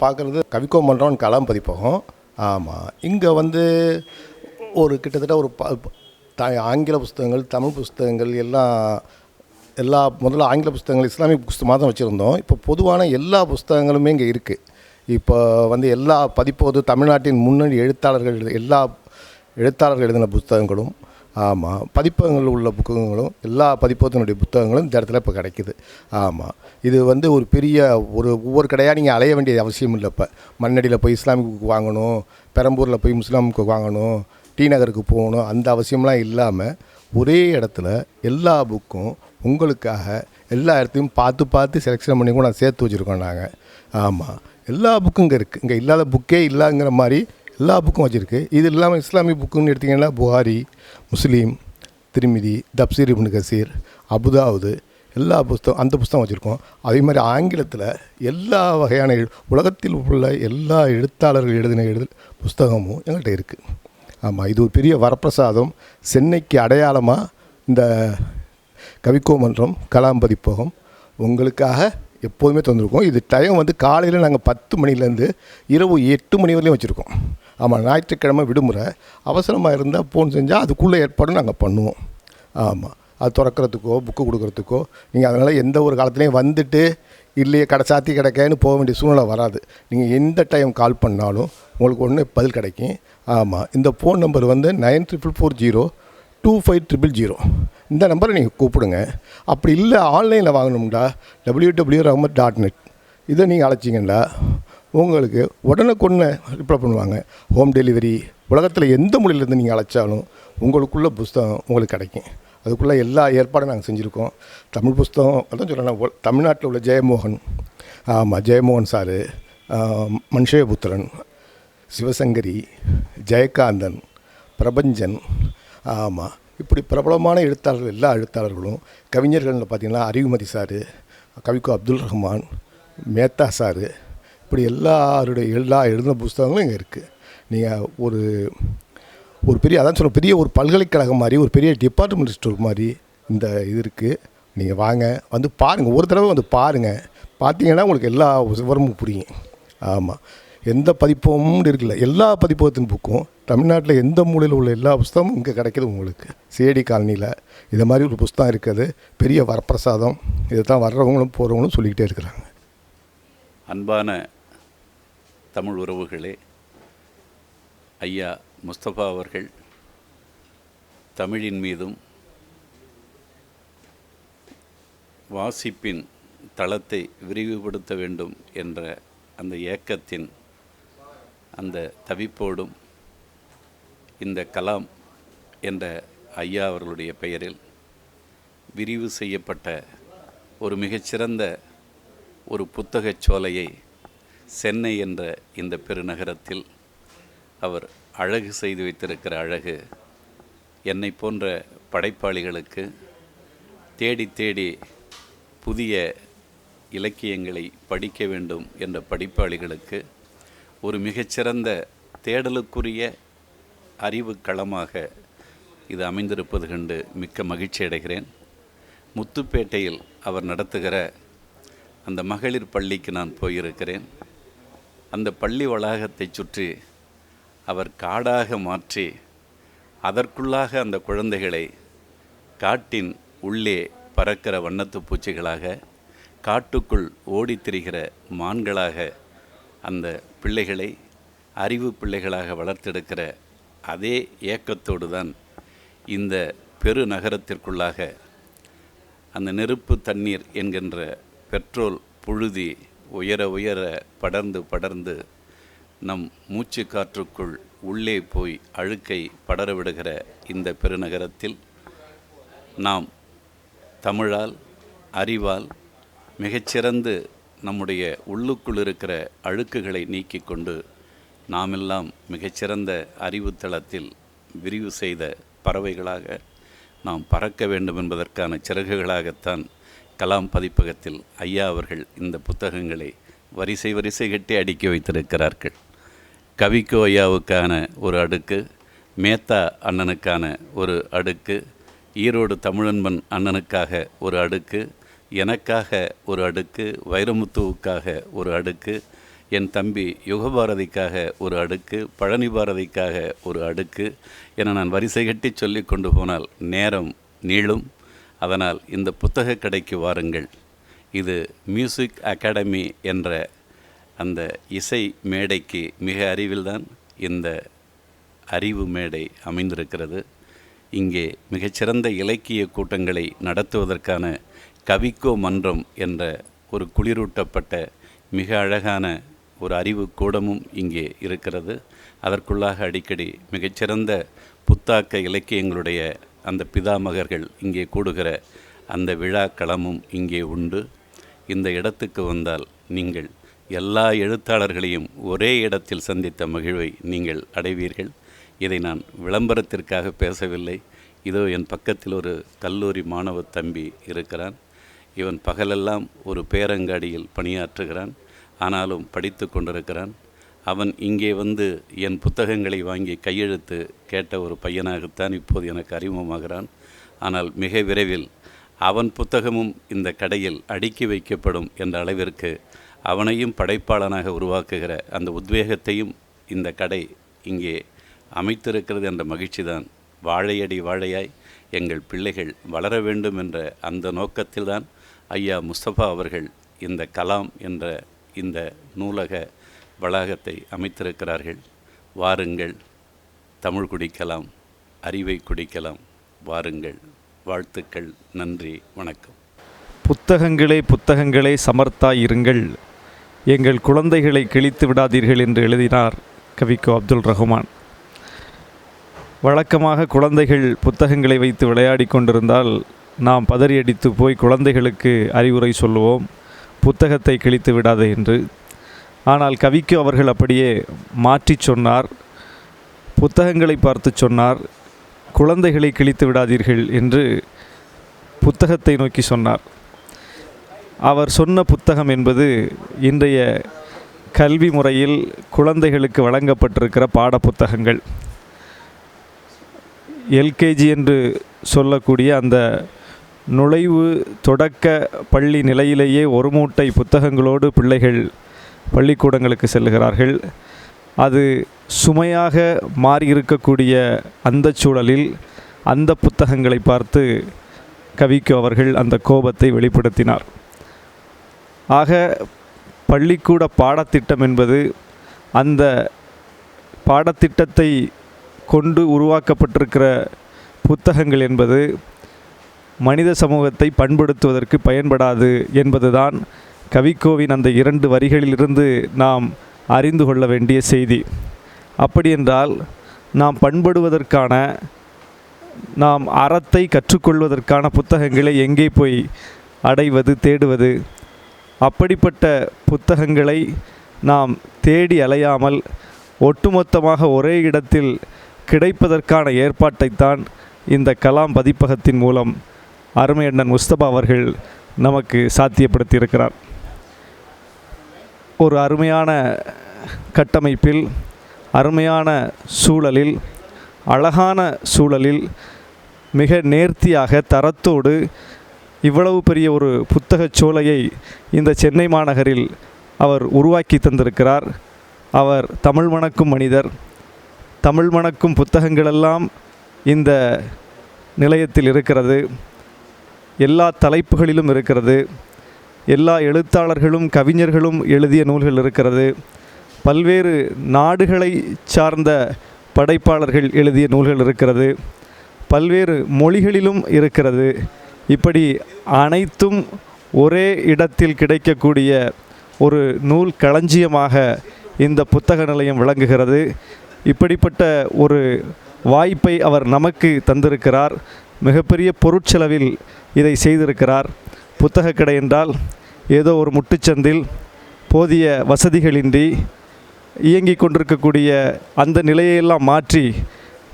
பார்க்குறது கவிக்கோ மன்றம் கலாம் பதிப்பகம். ஆமாம் இங்கே வந்து ஒரு கிட்டத்தட்ட ஒரு ப த ஆங்கில புஸ்தகங்கள் தமிழ் புஸ்தகங்கள் எல்லாம் எல்லா முதல்ல ஆங்கில புஸ்தகங்கள் இஸ்லாமிய புஸ்தகமாக தான் வச்சுருந்தோம். இப்போ பொதுவான எல்லா புஸ்தகங்களுமே இங்கே இருக்குது இப்போ வந்து எல்லா பதிப்போது தமிழ்நாட்டின் முன்னணி எழுத்தாளர்கள் எழுத- எல்லா எழுத்தாளர்கள் எழுதின புத்தகங்களும் ஆமாம் பதிப்பகங்கள் உள்ள புத்தகங்களும் எல்லா பதிப்பகத்தினுடைய புத்தகங்களும் இந்த இடத்துல இப்போ கிடைக்குது. ஆமாம் இது வந்து ஒரு பெரிய ஒரு ஒவ்வொரு கடையாக நீங்கள் அலைய வேண்டிய அவசியம் இல்லை இப்போ. மண்ணடியில் போய் இஸ்லாமிக் புக் வாங்கணும் பெரம்பூரில் போய் முஸ்லாம் புக் வாங்கணும் டி நகருக்கு போகணும் அந்த அவசியம்லாம் இல்லாமல் ஒரே இடத்துல எல்லா புக்கும் உங்களுக்காக எல்லா இடத்தையும் பார்த்து பார்த்து செலெக்ஷன் பண்ணி கூட சேர்த்து வச்சுருக்கோம் நாங்கள் ஆமாம் எல்லா புக்கும் இங்கே இருக்குது இங்கே இல்லாத புக்கே இல்லைங்கிற மாதிரி எல்லா புக்கும் வச்சுருக்கு. இது இல்லாமல் இஸ்லாமிய புக்குன்னு எடுத்திங்கன்னா புகாரி முஸ்லீம் திருமிதி தப்சீர் இப்னு கசீர் அபுதாவுது எல்லா புஸ்தகம் அந்த புஸ்தகம் வச்சுருக்கோம். அதே மாதிரி ஆங்கிலத்தில் எல்லா வகையான எழு- உலகத்தில் உள்ள எல்லா எழுத்தாளர்கள் எழுதின எழுது புஸ்தகமும் எங்கள்கிட்ட இருக்குது ஆமாம் இது ஒரு பெரிய வரப்பிரசாதம். சென்னைக்கு அடையாளமாக இந்த கவிக்கோ மன்றம் கலாம் பதிப்பகம் உங்களுக்காக எப்போதுமே தந்திருக்கோம். இது டைம் வந்து காலையில் நாங்கள் பத்து மணிலேருந்து இரவு எட்டு மணி வரையிலும் வச்சுருக்கோம். ஆமாம் ஞாயிற்றுக்கிழமை விடுமுறை. அவசரமாக இருந்தால் ஃபோன் செஞ்சால் அதுக்குள்ளே ஏற்பாடும் நாங்கள் பண்ணுவோம். ஆமாம் அது திறக்கிறதுக்கோ புக்கு கொடுக்கறதுக்கோ நீங்கள் அதனால் எந்த ஒரு காலத்துலேயும் வந்துட்டு இல்லையே கடை சாத்தி கிடக்கேன்னு போக வேண்டிய சூழ்நிலை வராது. நீங்கள் எந்த டைம் கால் பண்ணாலும் உங்களுக்கு ஒன்று பதில் கிடைக்கும். ஆமாம் இந்த ஃபோன் நம்பர் வந்து nine triple four zero two five triple zero இந்த நம்பரை நீங்கள் கூப்பிடுங்க. அப்படி இல்லை ஆன்லைனில் வாங்கணும்டா W W Rahmath dot net இதை நீங்கள் அழைச்சிங்கன்னா உங்களுக்கு உடனுக்குடனே ரிப்ளை பண்ணுவாங்க. ஹோம் டெலிவரி உலகத்தில் எந்த மொழியிலேருந்து நீங்கள் அழைச்சாலும் உங்களுக்குள்ள புஸ்தகம் உங்களுக்கு கிடைக்கும். அதுக்குள்ளே எல்லா ஏற்பாடும் நாங்கள் செஞ்சுருக்கோம். தமிழ் புஸ்தகம் அதான் சொல்லணும் தமிழ்நாட்டில் உள்ள ஜெயமோகன் ஆமாம் ஜெயமோகன் சாரு மன்ஷயபுத்திரன் சிவசங்கரி ஜெயகாந்தன் பிரபஞ்சன் ஆமாம் இப்படி பிரபலமான எழுத்தாளர்கள் எல்லா எழுத்தாளர்களும் கவிஞர்கள்னு பார்த்தீங்கன்னா அறிவுமதி சாரு கவிக்கு அப்துல் ரஹ்மான் மேத்தா சாரு இப்படி எல்லாருடைய எல்லா எழுதின புஸ்தகங்களும் இங்கே இருக்குது நீங்கள் ஒரு ஒரு பெரிய அதான் சொல்ல பெரிய ஒரு பல்கலைக்கழகம் மாதிரி ஒரு பெரிய டிபார்ட்மெண்ட் ஸ்டோர் மாதிரி இந்த இது இருக்குது நீங்கள் வாங்க வந்து பாருங்கள் ஒரு தடவை வந்து பாருங்கள் பார்த்தீங்கன்னா உங்களுக்கு எல்லா விவரமும் புரியும். ஆமாம் எந்த பதிப்பும் இருக்குல்ல எல்லா பதிப்பகத்தின் புக்கும் தமிழ்நாட்டில் எந்த மூலையில் உள்ள எல்லா புஸ்தகமும் இங்கே கிடைக்கிது உங்களுக்கு. சேடி காலனியில் இதை மாதிரி ஒரு புஸ்தகம் இருக்குது. பெரிய வரப்பிரசாதம். இதை தான் வர்றவங்களும் போகிறவங்களும் சொல்லிக்கிட்டே இருக்கிறாங்க. அன்பான தமிழ் உறவுகளே ஐயா முஸ்தபா அவர்கள் தமிழின் மீதும் வாசிப்பின் தளத்தை விரிவுபடுத்த வேண்டும் என்ற அந்த ஏக்கத்தின் அந்த தவிப்போடும் இந்த கலாம் என்ற ஐயா அவர்களுடைய பெயரில் விரிவு செய்யப்பட்ட ஒரு மிகச்சிறந்த ஒரு புத்தகச் சோலையை சென்னை என்ற இந்த பெருநகரத்தில் அவர் அழகு செய்து வைத்திருக்கிற அழகு என்னை போன்ற படைப்பாளிகளுக்கு தேடி தேடி புதிய இலக்கியங்களை படிக்க வேண்டும் என்ற படிப்பாளிகளுக்கு ஒரு மிகச்சிறந்த தேடலுக்குரிய அறிவு களமாக இது அமைந்திருப்பது கண்டு மிக்க மகிழ்ச்சி அடைகிறேன் முத்துப்பேட்டையில் அவர் நடத்துகிற அந்த மகளிர் பள்ளிக்கு நான் போயிருக்கிறேன். அந்த பள்ளி வளாகத்தைச் சுற்றி அவர் காடாக மாற்றி அதற்குள்ளாக அந்த குழந்தைகளை காட்டின் உள்ளே பறக்கிற வண்ணத்து பூச்சிகளாக காட்டுக்குள் ஓடித் திரிகிற மான்களாக அந்த பிள்ளைகளை அறிவு பிள்ளைகளாக வளர்த்தெடுக்கிற அதே இயக்கத்தோடு தான் இந்த பெருநகரத்திற்குள்ளாக அந்த நெருப்பு தண்ணீர் என்கின்ற பெட்ரோல் புழுதி உயர உயர படர்ந்து படர்ந்து நம் மூச்சு காற்றுக்குள் உள்ளே போய் அழுக்கை படர விடுகிற இந்த பெருநகரத்தில் நாம் தமிழால் அறிவால் மிகச்சிறந்து நம்முடைய உள்ளுக்குள் இருக்கிற அழுக்குகளை நீக்கிக் கொண்டு நாமெல்லாம் மிகச்சிறந்த அறிவுத்தளத்தில் விரிவு செய்த பறவைகளாக நாம் பறக்க வேண்டும் என்பதற்கான சிறகுகளாகத்தான் கலாம் பதிப்பகத்தில் ஐயா அவர்கள் இந்த புத்தகங்களை வரிசை வரிசை கட்டி அடுக்கி வைத்திருக்கிறார்கள். கவிக்கோ ஐயாவுக்கான ஒரு அடுக்கு மேத்தா அண்ணனுக்கான ஒரு அடுக்கு ஈரோடு தமிழன்பன் அண்ணனுக்காக ஒரு அடுக்கு எனக்காக ஒரு அடுக்கு வைரமுத்துவுக்காக ஒரு அடுக்கு என் தம்பி யுகபாரதிக்காக ஒரு அடுக்கு பழனி பாரதிக்காக ஒரு அடுக்கு என நான் வரிசை கட்டி சொல்லி கொண்டு போனால் நேரம் நீளும். அதனால் இந்த புத்தக கடைக்கு வாருங்கள். இது மியூசிக் அகாடமி என்ற அந்த இசை மேடைக்கு மிக அருகில்தான் இந்த அறிவு மேடை அமைந்திருக்கிறது. இங்கே மிகச்சிறந்த இலக்கிய கூட்டங்களை நடத்துவதற்கான கவிக்கோ மன்றம் என்ற ஒரு குளிரூட்டப்பட்ட மிக அழகான ஒரு அறிவு கூடமும் இங்கே இருக்கிறது. அதற்குள்ளாக அடிக்கடி மிகச்சிறந்த புத்தாக்க இலக்கியங்களுடைய அந்த பிதாமகர்கள் இங்கே கூடுகிற அந்த விழா களமும் இங்கே உண்டு. இந்த இடத்துக்கு வந்தால் நீங்கள் எல்லா எழுத்தாளர்களையும் ஒரே இடத்தில் சந்தித்த மகிழ்வை நீங்கள் அடைவீர்கள். இதை நான் விளம்பரத்திற்காக பேசவில்லை. இதோ என் பக்கத்தில் ஒரு கல்லூரி மாணவ தம்பி இருக்கிறான். இவன் பகலெல்லாம் ஒரு பேரங்காடியில் பணியாற்றுகிறான். ஆனாலும் படித்து கொண்டிருக்கிறான். அவன் இங்கே வந்து என் புத்தகங்களை வாங்கி கையெழுத்து கேட்ட ஒரு பையனாகத்தான் இப்போது எனக்கு அறிமுகமாகிறான். ஆனால் மிக விரைவில் அவன் புத்தகமும் இந்த கடையில் அடுக்கி வைக்கப்படும் என்ற அளவிற்கு அவனையும் படைப்பாளனாக உருவாக்குகிற அந்த உத்வேகத்தையும் இந்த கடை இங்கே அமைத்திருக்கிறது என்ற மகிழ்ச்சி தான் வாழையடி வாழையாய் எங்கள் பிள்ளைகள் வளர வேண்டும் என்ற அந்த நோக்கத்தில்தான் ஐயா முஸ்தபா அவர்கள் இந்த கலாம் என்ற இந்த நூலக வளாகத்தை அமைத்திருக்கிறார்கள். வாருங்கள் தமிழ் குடிக்கலாம் அறிவை குடிக்கலாம். வாருங்கள் வாழ்த்துக்கள் நன்றி வணக்கம். புத்தகங்களே புத்தகங்களே சமர்த்தாய் இருங்கள். எங்கள் குழந்தைகளை கிழித்து விடாதீர்கள் என்று எழுதினார் கவிக்கோ அப்துல் ரஹ்மான். வழக்கமாக குழந்தைகள் புத்தகங்களை வைத்து விளையாடி கொண்டிருந்தால் நாம் பதறியடித்து போய் குழந்தைகளுக்கு அறிவுரை சொல்லுவோம் புத்தகத்தை கிழித்து விடாதே என்று. ஆனால் கவிக்கு அவர்கள் அப்படியே மாற்றிச் சொன்னார் புத்தகங்களை பார்த்து சொன்னார் குழந்தைகளை கிழித்து விடாதீர்கள் என்று புத்தகத்தை நோக்கி சொன்னார். அவர் சொன்ன புத்தகம் என்பது இன்றைய கல்வி முறையில் குழந்தைகளுக்கு வழங்கப்பட்டிருக்கிற பாட புத்தகங்கள் எல்கேஜி என்று சொல்லக்கூடிய அந்த நுழைவு தொடக்க பள்ளி நிலையிலேயே ஒரு மூட்டை புத்தகங்களோடு பிள்ளைகள் பள்ளிக்கூடங்களுக்கு செல்கிறார்கள் அது சுமையாக மாறியிருக்கக்கூடிய அந்த சூழலில் அந்த புத்தகங்களை பார்த்து கவிக்கு அவர்கள் அந்த கோபத்தை வெளிப்படுத்தினார். ஆக பள்ளிக்கூட பாடத்திட்டம் என்பது அந்த பாடத்திட்டத்தை கொண்டு உருவாக்கப்பட்டிருக்கிற புத்தகங்கள் என்பது மனித சமூகத்தை பண்படுத்துவதற்கு பயன்படாது என்பதுதான் கவிக்கோவின் அந்த இரண்டு வரிகளிலிருந்து நாம் அறிந்து கொள்ள வேண்டிய செய்தி. அப்படியென்றால் நாம் பண்படுவதற்கான நாம் அறத்தை கற்றுக்கொள்வதற்கான புத்தகங்களை எங்கே போய் அடைவது தேடுவது? அப்படிப்பட்ட புத்தகங்களை நாம் தேடி அலையாமல் ஒட்டுமொத்தமாக ஒரே இடத்தில் கிடைப்பதற்கான ஏற்பாட்டைத்தான் இந்த கலாம் பதிப்பகத்தின் மூலம் அருமையண்ணன் முஸ்தபா அவர்கள் நமக்கு சாத்தியப்படுத்தியிருக்கிறார். ஒரு அருமையான கட்டமைப்பில் அருமையான சூழலில் அழகான சூழலில் மிக நேர்த்தியாக தரத்தோடு இவ்வளவு பெரிய ஒரு புத்தகச் சோலையை இந்த சென்னை மாநகரில் அவர் உருவாக்கி தந்திருக்கிறார். அவர் தமிழ் மணக்கும் மனிதர். தமிழ் மணக்கும் புத்தகங்களெல்லாம் இந்த நிலையத்தில் இருக்கிறது. எல்லா தலைப்புகளிலும் இருக்கிறது. எல்லா எழுத்தாளர்களும் கவிஞர்களும் எழுதிய நூல்கள் இருக்கிறது. பல்வேறு நாடுகளை சார்ந்த படைப்பாளர்கள் எழுதிய நூல்கள் இருக்கிறது. பல்வேறு மொழிகளிலும் இருக்கிறது. இப்படி அனைத்தும் ஒரே இடத்தில் கிடைக்கக்கூடிய ஒரு நூல் களஞ்சியமாக இந்த புத்தக நிலையம் விளங்குகிறது. இப்படிப்பட்ட ஒரு வாய்ப்பை அவர் நமக்கு தந்திருக்கிறார். மிகப்பெரிய பொருட்செலவில் இதை செய்திருக்கிறார். புத்தகக் கடை என்றால் ஏதோ ஒரு முட்டுச்சந்தில் போதிய வசதிகளின்றி இயங்கிக் கொண்டிருக்கக்கூடிய அந்த நிலையெல்லாம் மாற்றி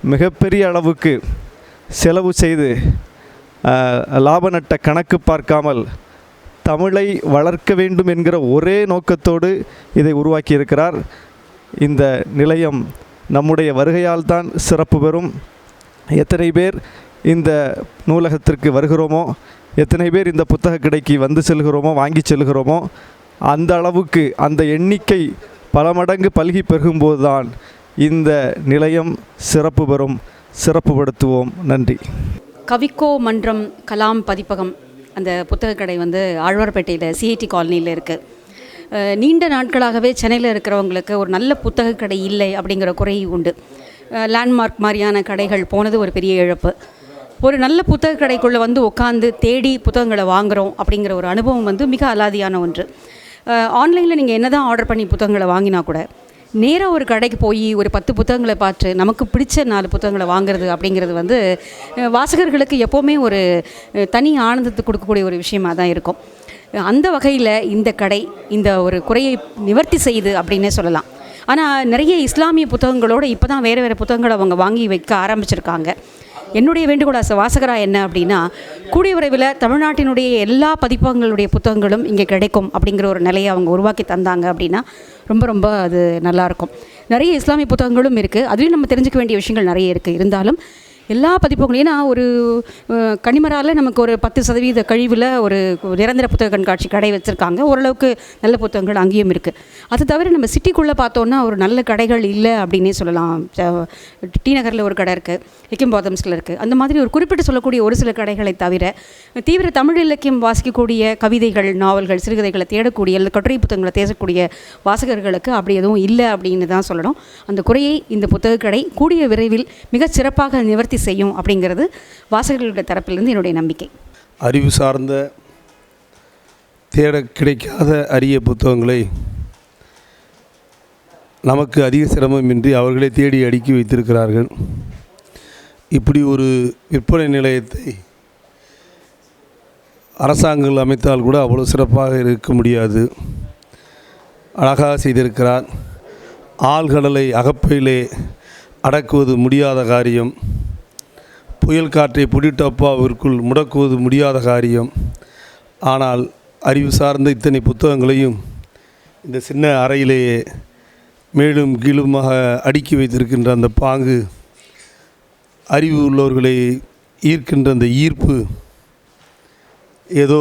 மிகப்பெரிய அளவுக்கு செலவு செய்து லாப நட்ட கணக்கு பார்க்காமல் தமிழை வளர்க்க வேண்டும் என்கிற ஒரே நோக்கத்தோடு இதை உருவாக்கியிருக்கிறார். இந்த நிலையம் நம்முடைய வருகையால் தான் சிறப்பு பெறும். எத்தனை பேர் இந்த நூலகத்திற்கு வருகிறோமோ எத்தனை பேர் இந்த புத்தக கடைக்கு வந்து செல்கிறோமோ வாங்கி செல்கிறோமோ அந்த அளவுக்கு அந்த எண்ணிக்கை பல மடங்கு பல்கி பெருகும்போது தான் இந்த நிலையம் சிறப்பு பெறும் சிறப்புப்படுத்துவோம் நன்றி. கவிக்கோ மன்றம் கலாம் பதிப்பகம் அந்த புத்தக கடை வந்து ஆழ்வார்பேட்டையில் சிஐடி காலனியில் இருக்குது நீண்ட நாட்களாகவே சென்னையில் இருக்கிறவங்களுக்கு ஒரு நல்ல புத்தக கடை இல்லை அப்படிங்கிற குறை உண்டு. லேண்ட்மார்க் மாதிரியான கடைகள் போனது ஒரு பெரிய இழப்பு. ஒரு நல்ல புத்தக கடைக்குள்ளே வந்து உட்காந்து தேடி புத்தகங்களை வாங்குகிறோம் அப்படிங்கிற ஒரு அனுபவம் வந்து மிக அலாதியான ஒன்று. ஆன்லைனில் நீங்கள் என்ன தான் ஆர்டர் பண்ணி புத்தகங்களை வாங்கினா கூட நேராக ஒரு கடைக்கு போய் ஒரு பத்து புத்தகங்களை பார்த்து நமக்கு பிடிச்ச நாலு புத்தகங்களை வாங்குறது அப்படிங்கிறது வந்து வாசகர்களுக்கு எப்போவுமே ஒரு தனி ஆனந்தத்தை கொடுக்கக்கூடிய ஒரு விஷயமா தான் இருக்கும். அந்த வகையில் இந்த கடை இந்த ஒரு குறையை நிவர்த்தி செய்யுது அப்படின்னே சொல்லலாம். ஆனால் நிறைய இஸ்லாமிய புத்தகங்களோட இப்போ தான் வேறு வேறு புத்தகங்களை அவங்க வாங்கி வைக்க ஆரம்பிச்சிருக்காங்க. என்னுடைய வேண்டுகோள் அச வாசகரா என்ன அப்படின்னா கூடிய விரைவில் தமிழ்நாட்டினுடைய எல்லா பதிப்பகங்களுடைய புத்தகங்களும் இங்கே கிடைக்கும் அப்படிங்கிற ஒரு நிலையை அவங்க உருவாக்கி தந்தாங்க அப்படின்னா ரொம்ப ரொம்ப அது நல்லாயிருக்கும் நிறைய இஸ்லாமிய புத்தகங்களும் இருக்குது அதுலேயும் நம்ம தெரிஞ்சுக்க வேண்டிய விஷயங்கள் நிறைய இருக்குது இருந்தாலும் எல்லா பதிப்பகங்களும் ஏன்னா ஒரு கனிமரால் கனிமரால நமக்கு ஒரு பத்து சதவீத கழிவில் ஒரு நிரந்தர புத்தக கண்காட்சி கடை வச்சுருக்காங்க. ஓரளவுக்கு நல்ல புத்தகங்கள் அங்கேயும் இருக்குது அது தவிர நம்ம சிட்டிக்குள்ளே பார்த்தோன்னா ஒரு நல்ல கடைகள் இல்லை அப்படின்னே சொல்லலாம். டி நகரில் ஒரு கடை இருக்குது ஹிக்கிம் பாதம்ஸில் இருக்குது அந்த மாதிரி ஒரு குறிப்பிட்டு சொல்லக்கூடிய ஒரு சில கடைகளை தவிர தீவிர தமிழ் இலக்கியம் வாசிக்கக்கூடிய கவிதைகள் நாவல்கள் சிறுகதைகளை தேடக்கூடிய அல்லது கட்டுரை புத்தகங்களை தேடக்கூடிய வாசகர்களுக்கு அப்படி எதுவும் இல்லை அப்படின்னு தான் சொல்லணும். அந்த குறையை இந்த புத்தக கடை கூடிய விரைவில் மிகச் சிறப்பாக நிவர்த்தி செய்யும் அப்படிங்கிறது வாசகர்களுடைய தரப்பிலிருந்து என்னுடைய நம்பிக்கை. அறிவு சார்ந்த தேட கிடைக்காத அரிய புத்தகங்களை நமக்கு அதிக சிரமமின்றி அவர்களே தேடி அடுக்கி வைத்திருக்கிறார்கள். இப்படி ஒரு விற்பனை நிலையத்தை அரசாங்கங்கள் அமைத்தால் கூட அவ்வளோ சிறப்பாக இருக்க முடியாது. அழகாக செய்திருக்கிறார். ஆழ்கடலை அகப்பையிலே அடக்குவது முடியாத காரியம். புயல் காற்றை புடிட்டப்பாவிற்குள் முடக்குவது முடியாத காரியம். ஆனால் அறிவு சார்ந்த இத்தனை புத்தகங்களையும் இந்த சின்ன அறையிலேயே மேலும் கீழுமாக அடுக்கி வைத்திருக்கின்ற அந்த பாங்கு அறிவு உள்ளவர்களை ஈர்க்கின்ற அந்த ஈர்ப்பு ஏதோ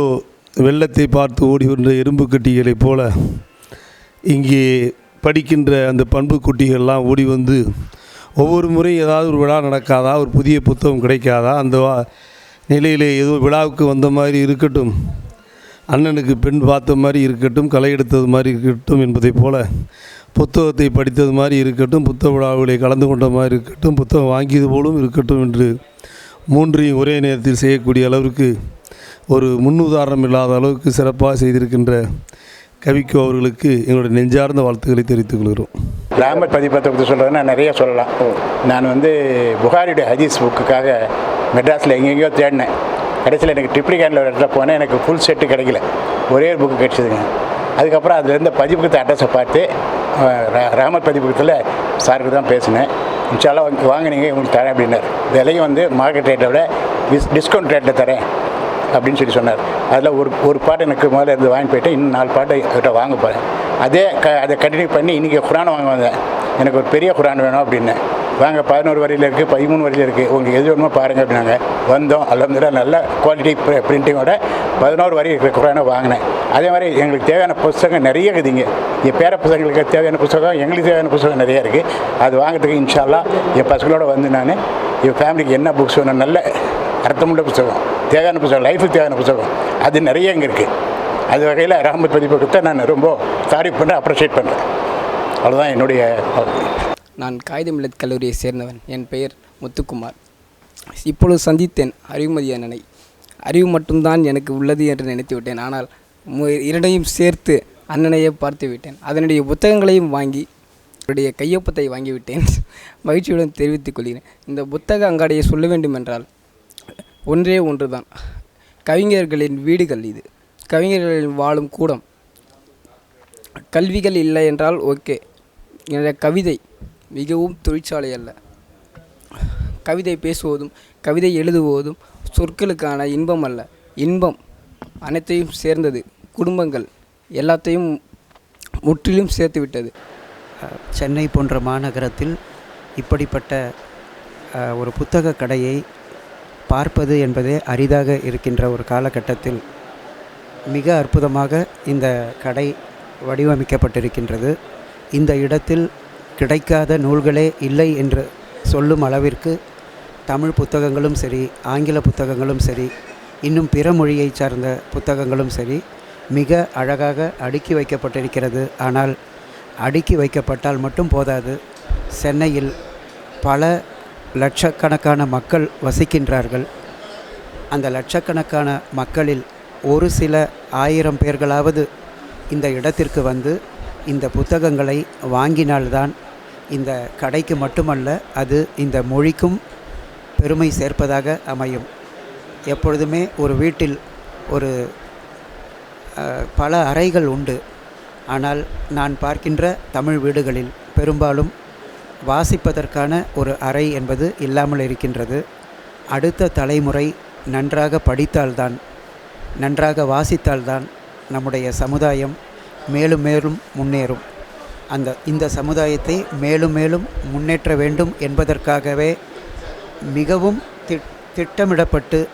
வெள்ளத்தை பார்த்து ஓடி வருகின்ற எறும்பு கட்டிகளைப் போல இங்கே படிக்கின்ற அந்த பண்பு குட்டிகள்லாம் ஓடி வந்து ஒவ்வொரு முறை ஏதாவது ஒரு விழா நடக்காதா? ஒரு புதிய புத்தகம் கிடைக்காதா? அந்த வா- நிலையிலே ஏதோ விழாவுக்கு வந்த மாதிரி இருக்கட்டும். அண்ணனுக்கு பெண் பார்த்த மாதிரி இருக்கட்டும் களை எடுத்தது மாதிரி இருக்கட்டும் என்பதைப் போல புத்தகத்தை படித்தது மாதிரி இருக்கட்டும் புத்தக விழாவிலே கலந்து கொண்ட மாதிரி இருக்கட்டும் புத்தகம் வாங்கியது போலும் இருக்கட்டும் என்று மூன்றையும் ஒரே நேரத்தில் செய்யக்கூடிய அளவிற்கு ஒரு முன்னுதாரணம் இல்லாத அளவுக்கு சிறப்பாக செய்திருக்கின்ற கவிக்கோ அவர்களுக்கு எங்களுடைய நெஞ்சார்ந்த வாழ்த்துக்களை தெரிவித்துக் கொள்கிறோம். ராமர் பதிப்பத்தை பற்றி சொல்கிறதுனா நிறைய சொல்லலாம். நான் வந்து புகாரியுடைய ஹதீஸ் புக்குக்காக மெட்ராஸில் எங்கெங்கேயோ தேடினேன். கடைசியில் எனக்கு ட்ரிப்ளிகேனில் ஒரு இடத்துல போனேன். எனக்கு ஃபுல் செட்டு கிடைக்கல. ஒரே ஒரு புக்கு கிடச்சிதுங்க. அதுக்கப்புறம் அதில் இருந்த பதிப்புக்கத்தை அட்ரஸை பார்த்து ரா- ராமர் பதிப்பகத்தில் சாருக்கு தான் பேசினேன். இன்ஷால்லாம் வாங்க உங்களுக்கு தரேன் அப்படின்னார். விலையும் வந்து மார்க்கெட் ரேட்டை விட டிஸ் டிஸ்கவுண்ட் ரேட்டில் தரேன். அப்படின்னு சொல்லி சொன்னார். அதில் ஒரு ஒரு பாட்டு எனக்கு முதல்ல இருந்து வாங்கி போயிட்டு இன்னும் நாலு பாட்டு கிட்ட வாங்க போகிறேன் அதே க அதை கண்டினியூ பண்ணி இன்றைக்கி குரான் வாங்க வந்தேன். எனக்கு ஒரு பெரிய குரான் வேணும் அப்படின்னேன் வாங்க பதினோரு வரையில் இருக்குது பதிமூணு வரையில் இருக்குது உங்களுக்கு எது வேணுமோ பாருங்கள் அப்படின்னாங்க. வந்தோம் அலமதுல்லா நல்ல குவாலிட்டி பிரிண்டிங்கோட பதினோரு வரி இருக்கிற குரானை வாங்கினேன். அதே மாதிரி எங்களுக்கு தேவையான புஸ்தகம் நிறைய இருக்குதுங்க என் பேர பசங்களுக்கு தேவையான புத்தகம் எங்களுக்கு தேவையான புத்தகம் நிறைய இருக்குது அது வாங்குறதுக்கு இன்ஷால்லாம் என் பசங்களோட வந்து நான் என் ஃபேமிலிக்கு என்ன புக்ஸ் வேணும் நல்ல அர்த்தமுள்ள புத்தகம் தேவையான புத்தகம் லைஃபுக்கு தேவையான புத்தகம் அது நிறைய இங்கே இருக்குது அது வகையில் ரஹமத் பதிப்பகத்தை நான் ரொம்ப தாரிஃப் பண்ணுறேன் அப்ரிஷியேட் பண்ணுறேன் அவ்வளோதான் என்னுடைய நான் காகித மில்லத் கல்லூரியை சேர்ந்தவன். என் பெயர் முத்துக்குமார். இப்பொழுது சந்தித்தேன் அறிவுமதி அண்ணனை. அறிவு மட்டும்தான் எனக்கு உள்ளது என்று நினைத்து விட்டேன் ஆனால் இரண்டையும் சேர்த்து அண்ணனையே பார்த்து விட்டேன் அதனுடைய புத்தகங்களையும் வாங்கி அவருடைய கையொப்பத்தை வாங்கிவிட்டேன். மகிழ்ச்சியுடன் தெரிவித்துக் கொள்கிறேன். இந்த புத்தக அங்காடியை சொல்ல வேண்டும் என்றால் ஒன்றே ஒன்றுதான். கவிஞர்களின் வீடுகள் இது. கவிஞர்களின் வாழும் கூடம். கல்விகள் இல்லை என்றால் ஓகே. என்னுடைய கவிதை மிகவும் தொழிற்சாலை அல்ல. கவிதை பேசுவதும் கவிதை எழுதுவதும் சொற்களுக்கான இன்பம் அல்ல. இன்பம் அனைத்தையும் சேர்ந்தது. குடும்பங்கள் எல்லாத்தையும் முற்றிலும் சேர்த்துவிட்டது சென்னை போன்ற மாநகரத்தில் இப்படிப்பட்ட ஒரு புத்தக கடையை பார்ப்பது என்பதே அரிதாக இருக்கின்ற ஒரு காலகட்டத்தில் மிக அற்புதமாக இந்த கடை வடிவமைக்கப்பட்டிருக்கின்றது. இந்த இடத்தில் கிடைக்காத நூல்களே இல்லை என்று சொல்லும் அளவிற்கு தமிழ் புத்தகங்களும் சரி ஆங்கில புத்தகங்களும் சரி இன்னும் பிற மொழியை சார்ந்த புத்தகங்களும் சரி மிக அழகாக அடுக்கி வைக்கப்பட்டிருக்கிறது. ஆனால் அடுக்கி வைக்கப்பட்டால் மட்டும் போதாது. சென்னையில் பல லட்சக்கணக்கான மக்கள் வசிக்கின்றார்கள். அந்த லட்சக்கணக்கான மக்களில் ஒரு சில ஆயிரம் பேர்களாவது இந்த இடத்திற்கு வந்து இந்த புத்தகங்களை வாங்கினால்தான் இந்த கடைக்கு மட்டுமல்ல அது இந்த மொழிக்கும் பெருமை சேர்ப்பதாக அமையும். எப்பொழுதுமே ஒரு வீட்டில் ஒரு பல அறைகள் உண்டு. ஆனால் நான் பார்க்கின்ற தமிழ் வீடுகளில் பெரும்பாலும் வாசிப்பதற்கான ஒரு அறை என்பது இல்லாமல் இருக்கின்றது. அடுத்த தலைமுறை நன்றாக படித்தால்தான் நன்றாக வாசித்தால்தான் நம்முடைய சமுதாயம் மேலும் மேலும் முன்னேறும். அந்த இந்த சமுதாயத்தை மேலும் மேலும் முன்னேற்ற வேண்டும் என்பதற்காகவே மிகவும் திட் திட்டமிடப்பட்டு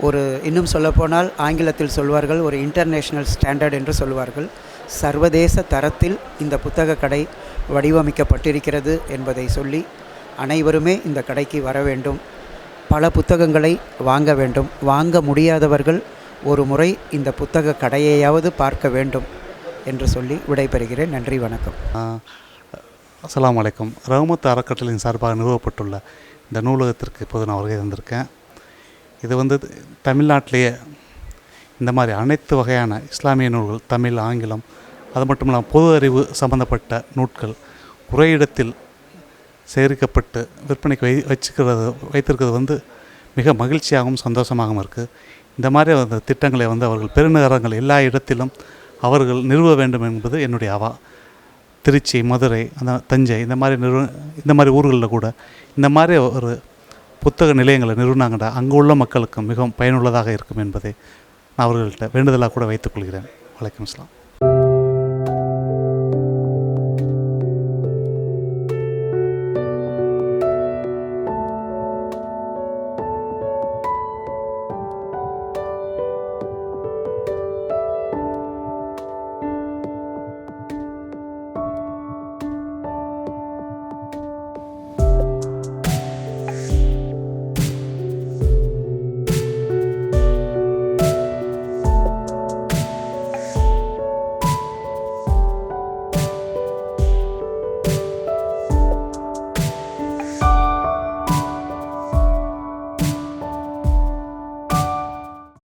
ஒரு இன்னும் சொல்லப்போனால் ஆங்கிலத்தில் சொல்வார்கள் ஒரு இன்டர்நேஷ்னல் ஸ்டாண்டர்ட் என்று சொல்வார்கள். சர்வதேச தரத்தில் இந்த புத்தக கடை வடிவமைக்கப்பட்டிருக்கிறது என்பதை சொல்லி அனைவருமே இந்த கடைக்கு வர வேண்டும். பல புத்தகங்களை வாங்க வேண்டும். வாங்க முடியாதவர்கள் ஒரு முறை இந்த புத்தக கடையையாவது பார்க்க வேண்டும் என்று சொல்லி விடைபெறுகிறேன். நன்றி வணக்கம். அஸ்லாம் அலைக்கும். ரஹமத் அறக்கட்டளையின் சார்பாக நிறுவப்பட்டுள்ள இந்த நூலகத்திற்கு இப்போது நான் வருகை தந்திருக்கேன். இது வந்து தமிழ்நாட்டிலேயே இந்த மாதிரி அனைத்து வகையான இஸ்லாமிய நூல்கள் தமிழ் ஆங்கிலம் அது மட்டும் இல்லாமல் பொது அறிவு சம்பந்தப்பட்ட நூட்கள் ஒரே இடத்தில் சேகரிக்கப்பட்டு விற்பனைக்கு வை வச்சுக்கிறது வைத்திருக்கிறது வந்து மிக மகிழ்ச்சியாகவும் சந்தோஷமாகவும் இருக்குது இந்த மாதிரி அந்த திட்டங்களை வந்து அவர்கள் பெருநகரங்கள் எல்லா இடத்திலும் அவர்கள் நிறுவ வேண்டும் என்பது என்னுடைய அவா திருச்சி மதுரை அந்த தஞ்சை இந்த மாதிரி நிறுவ இந்த மாதிரி ஊர்களில் கூட இந்த மாதிரி ஒரு புத்தக நிலையங்களை நிறுவனாங்கன்னா அங்கே உள்ள மக்களுக்கும் மிகவும் பயனுள்ளதாக இருக்கும் என்பதை நான் அவர்கள்ட்ட வேண்டுதலாக கூட வைத்துக்கொள்கிறேன். வணக்கம் இஸ்லாம்